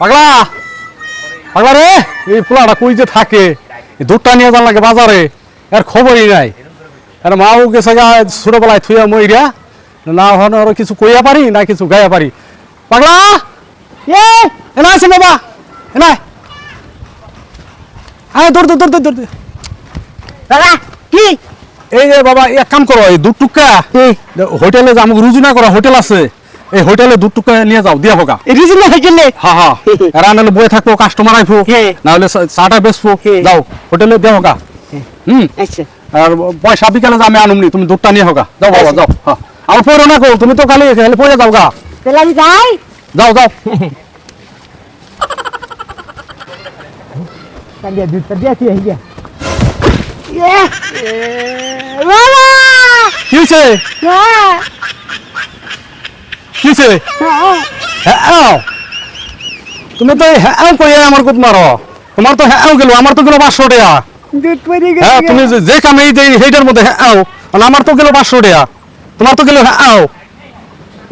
পাগলা? পাগলা রে? এই পোলাটা কই যে থাকে? দুধটা নিয়ে যান লাগে বাজারে। এর খবরই নাই। আর মাও গেছে গা ছোটবেলায় থুয়া মইরা। না হন আর কিছু কইয়া পারি না কিছু গাইয়া পারি। পাগলা? এ এনা আছে বাবা। এনা আয় দৌড় দৌড় দৌড় দৌড় বাবা কি? এই যে বাবা এক কাম করো এই দুধ টুকা হোটেলে যে আমাকে রুজু না করা হোটেল আছে। এই হোটেলে দুধ টুকা নিয়ে যাও। দিয়া হোকা রিজন না? গেলে হা হা। এরা নাহলে বয়ে থাকব কাস্টমার আইবো হ্যাঁ। না হলে চা- চাটা বেচবো। হ্যাঁ। যাও। হোটেলে দেও হোকা হুম। আচ্ছা। আর পয়সা বিকালে আমি আনুমনি তুমি দুধটা নিয়ে হোকা যাও বাবা যাও। হ্যাঁ আমার পড়ো না কো তুমি তো খালি খালি পড়ে যাও গা তাহলে আমি যাই। যাও যাও। কালিয়া দুধটা দিয়ে তুই হইয়া বাবা! কি হয়েছে হ্যাঁ কি হয়েছে হ্যাঁ। তুমি তো হ্যাঁ কইয়া আমার কুত মারো তোমার তো হ্যাঁ গেল আমার তো গেল পাঁচশো টাকা। দুধ হ্যাঁ তুমি যে- যে কামে দেই সেইটার মধ্যে হ্যাঁ আর আমার তো গেল পাঁচশো টাকা। তোমার তো গেল হ্যাঁ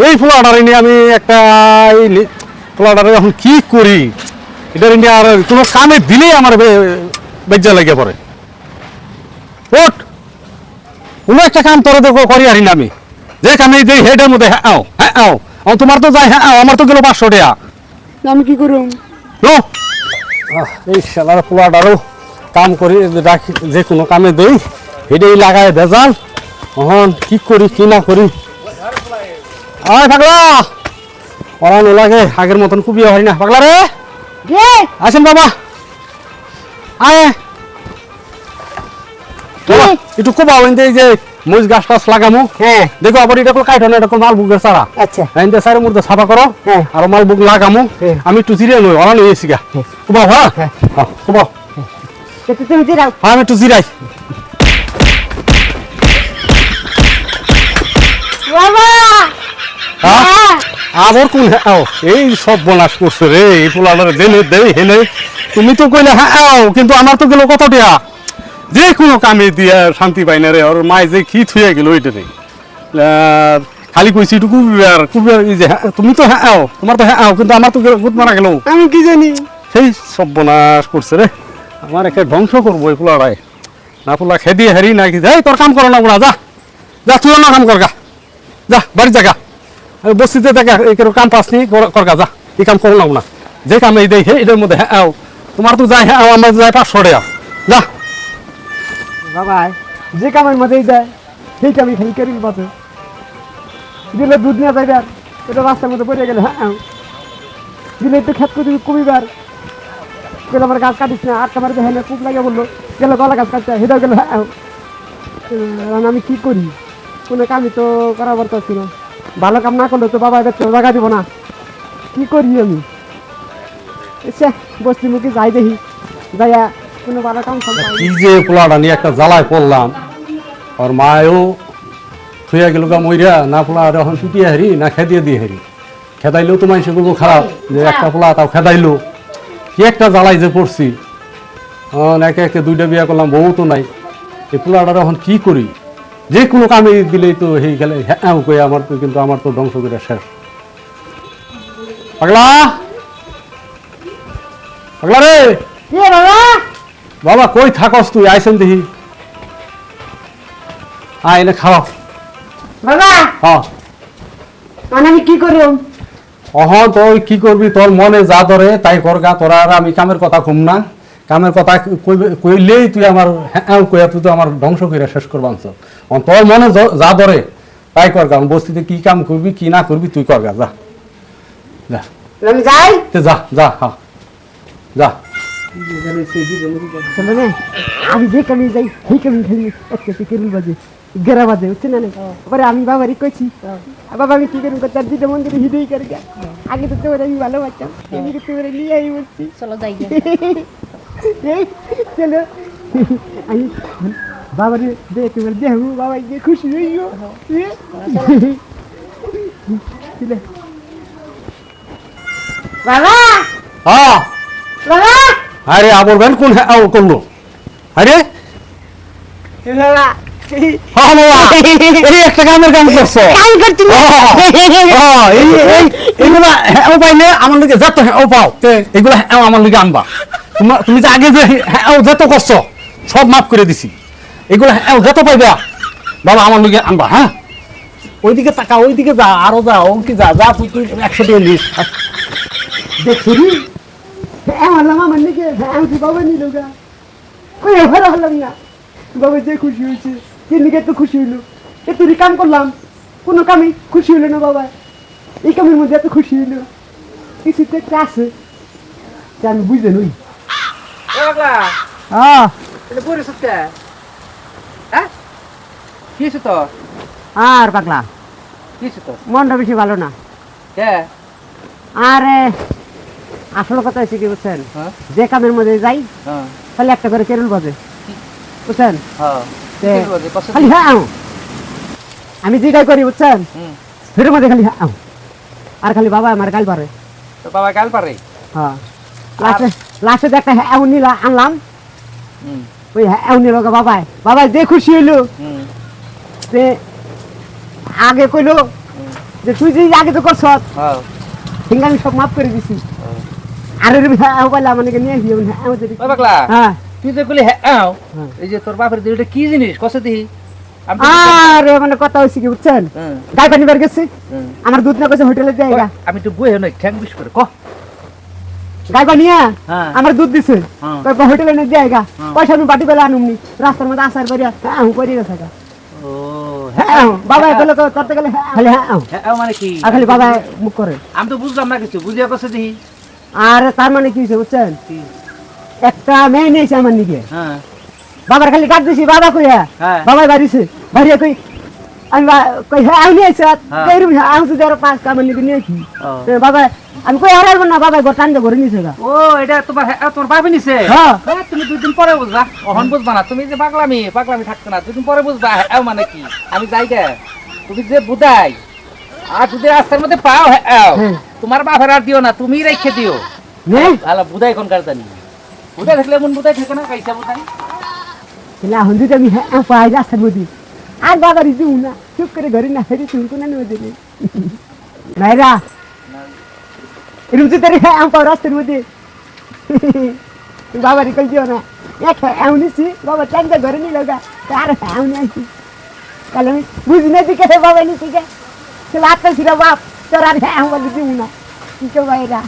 এই ফ্লোয়াটারে নিয়ে আমি একটা এই এখন কি করি? এটার নিয়ে আর কোনো কামে দিলেই আমার বেজ্জা লেগে পড়ে ওট কোনো একটা কাম তোর করি আরি না আমি যে কামে দেই সেইটার মধ্যে হ্যাঁ হ্যাঁ আও। তোমার তো যাই হ্যাঁ আমার তো গেল পাঁচশো টাকা। আমি কি করুম? নো এই শালার পোলাটারও কাম করি রাখি যে কোনো কামে দেই। এটাই লাগায় ভেজাল। এখন কি করি কি না করি? আয় পাগলা। পড়ানো লাগে আগের মতন খুবই হয় না। পাগলা রে। আসেন বাবা। আয়। বাবা, একটু কোবা যে মুজ গাছ টাছ লাগামো। হ্যাঁ। দেখো আবার এটা কোনো কাইট না এটা কোনো মাল বুকের সারা আচ্ছা। মধ্যে সাফা করো হ্যাঁ। আর মাল বুক লাগামো। হ্যাঁ। আমি একটু জিরে নই ওরা নিয়ে এসি গা। হ্যাঁ। হ্যাঁ। তুমি হ্যাঁ আমি একটু জিরাই। আবার কোন এই সব বনাস করছে রে এই পোলাটার জেনে দেই হেনে। তুমি তো কইলে হ্যাঁ কিন্তু আমার তো গেল কত টিয়া? যে কোনো কামে দিয়া শান্তি পাই না রে ওর মায় যে কি থুয়ে গেল ওইটা নেই। আর খালি কইছি একটু কুবিবার কুবিবার যে তুমি তো হ্যাঁ আও, তোমার তো হ্যাঁ আও, কিন্তু আমার তো গুদ মারা গেল। আমি কি জানি? সেই সব বনাস করছে রে আমার একে ধ্বংস করব এই পোলাটাই না পোলা খেদিয়ে হারি না কি এই তোর কাম করো না বুড়া যা। যা তুই না কাম করগা যা বাড়ি জাগা বস্তিতে দেখা এই কাম পাসনি করগা যা। এই কাম করো না যে কাম এই দেই হে এটার মধ্যে হ্যাঁ আও। তোমার তো যাই হ্যাঁ আও, আমার যাই পাঁচশো টাকা যা। বাবা যে কামের মধ্যেই দেয়, সেই কামই খালি করি বাতে দিলে দুধ নিয়ে যাইবে আর, এটা রাস্তার মধ্যে পড়ে গেলে হ্যাঁ। দিলে একটু খেত করে দিবি কবিবার গেলে আমার গাছ কাটিস না, আটকা মারবে হ্যাঁ কুপ লাগে বলল, গেলে গলা গাছ কাটতে হেটাও গেলে হ্যাঁ। আমি কি করি? কোনো কামই তো করা পারতেছি না। ভালো কাম না করলে তো বাবা এবার জায়গা দিব না। কি করি আমি? আচ্ছা বস্তি মুখে যাই দেখি, যাইয়া কোনো ভালো কাম কাম কি যে পোলাটা নিয়ে একটা জ্বালায় পড়লাম। আর মায়ও থুয়া গেল গা মইরা না পোলা এখন হারি না খেদিয়ে দিয়ে হারি। খেদাইলেও তো মানুষ করব খারাপ যে একটা পোলা তাও খেদাইলো। কি একটা যে পড়ছি। এখন একে একে দুইটা বিয়া করলাম বউ তো নাই। এই পোলাটার এখন কি করি? যে কোনো কামে দিলেই তো সেই গেলে হ্যাঁ কই আমার তো কিন্তু আমার তো ধ্বংস করে শেষ। পাগলা! পাগলা রে! কে বাবা? বাবা কই থাকস তুই? আইসেন দেখি। আয় এনে খাওয়া বাবা! হ্যাঁ। মানে আমি কি করুম? অহ তুই কি করবি? তোর মনে যা ধরে তাই করগা তোরা আর আমি কামের কথা কম না। কামের কথা কইলেই তুই আমার হ্যাঁ কইয়া তুই তো আমার ধ্বংস করে শেষ করবানছ তোর মনে যা ধরে তাই করগা বস্তিতে কি কাম করবি কি না করবি তুই করগা যা। যা। যাই। যা যা হ্যাঁ যা। শোনো না আমি যে কামি যাই সেই কামি খালি একটা কেরুল বাজে গেরা বাজে বুঝছে না পরে আমি বাবারই কইছি বাবা আমি কি করুন চার দিতে মন্দিরে হিদই করে গে আগে তো তোর আমি ভালো বাচ্চা আমি তোর নিয়ে আই বলছি চলো যাই গে। এই, চলো। আমি বাবারে দে তোমার দেহু বাবা গিয়ে খুশি হইও চলে। বাবা! হ্যাঁ। বাবা! আরে আবর ভ্যান কোন হ্যাঁ করল? আরে? তুমি যে আগে যে হ্যাঁ যত করছ সব মাফ করে দিছি। এগুলা হ্যাঁ যত পাইবা বাবা আমার লিগে আনবা হ্যাঁ? ওইদিকে তাকা ওইদিকে যা আরও যা ও কি যা যা তুই একশো টাকা নিস। আমার নাকি আমি কি বাবা নিল গা কই ভালো হলাম না বাবা যে খুশি হয়েছে তিনদিকে তো খুশি হইল এ তুই কাম করলাম কোনো কামই খুশি হইল না বাবা এই কামের মধ্যে এত খুশি হইল কিছু তো একটা আছে যে আমি বুঝতে নই হ্যাঁ কি হয়েছে তোর আর পাগলা কি হয়েছে তোর মনটা বেশি ভালো না কে আর আসল কথা হচ্ছে কি বুঝছেন? হ্যাঁ? যে কামের মধ্যে যাই হ্যাঁ। খালি একটা করে কেরল বাজে। বুঝছেন? হ্যাঁ। খালি হ্যাঁ আও। আমি যেটাই করি বুঝছেন? ফের মধ্যে খালি হ্যাঁ আও। আর খালি বাবা আমার গাল পারে। বাবা কাল পারে? হ্যাঁ। লাস্টে লাস্টে একটা হ্যাঁ নিলা আনলাম। ওই হ্যাঁ নিল বাবা। বাবা যে খুশি হইল। যে আগে কইলো যে তুই যে আগে তো করছ ঠিক আমি সব মাফ করে দিছি। আর নিয়ে হ্যাঁ পাগলা হ্যাঁ। তুই হ্যাঁ আও। এই যে তোর বাপের দিলটা কি জিনিস আর মানে কথা হয়েছে কি বুঝছেন? গাই পানি বের গেছে। আমার দুধ না হোটেলে জায়গা আমি তো বই নই ঠ্যাং বিশ করে কহ গাই হ্যাঁ। আমার দুধ দিছে। কই হোটেলে না হ্যাঁ। পয়সা আমি বাটি বেলা আনুমনি রাস্তার মধ্যে আসার হ্যাঁ আহ করি গেছে ও হ্যাঁ। বাবা করতে গেলে হ্যাঁ খালি হ্যাঁ হ্যাঁ মানে কি খালি বাবা মুখ করে। আমি তো বুঝলাম না কিছু বুঝিয়া কষে দিহি? আর তার মানে কি হয়েছে বুঝছেন? একটা মেয়ে নিয়েছে আমার নিকে। হ্যাঁ। বাবার খালি কাট দিছি বাবা কই হ্যাঁ। বাবাই বাড়িছে বাড়িয়া কই আমি কই হ্যাঁ আমি নিয়েছি। হ্যাঁ। হ্যাঁ আমি তো যারা পাঁচ কামার নিকে নিয়েছি। বাবা আমি কই হারাইব না বাবা গোটান দিয়ে ঘরে নিয়েছে ও এটা তোমার হ্যাঁ, তোমার বাপে নিছে? হ্যাঁ। হ্যাঁ, তুমি দুই দিন পরে বুঝবা? অহন বুঝবা না তুমি যে পাগলামি পাগলামি থাকতো না দুদিন পরে বুঝবা হ্যাঁ মানে কি? আমি যাই গে। তুমি যে বুদাই আর যদি রাস্তার মধ্যে পাও হ্যাঁ হ্যাঁ। তোমার বাপের আর দিও না তুমি রেখে দিও। নে। ভালো বুদাই কোন কার জানি। বুদাই থাকলে মন বুদাই থাকে না কাইসা বুদাই না হন্দি আমি হ্যাঁ পাই রাস্তার মধ্যে। আর বাবার দিউ না চুপ করে ঘরে না হেরি তুমি কোন নিয়ে দিলে নাইরা এরকম তো তারি হ্যাঁ পাও রাস্তার মধ্যে। বাবার কই দিও না। এক হ্যাঁ নিছি বাবা চান্দা ঘরে নিয়ে লগা তার হ্যাঁ নিয়ে আসি তাহলে আমি বুঝি না দিকে বাবা নিছি গে। তাহলে আপনার ছিল বাপ তোর আর হ্যাঁ বলে দিউ না কি কেউ বাইরা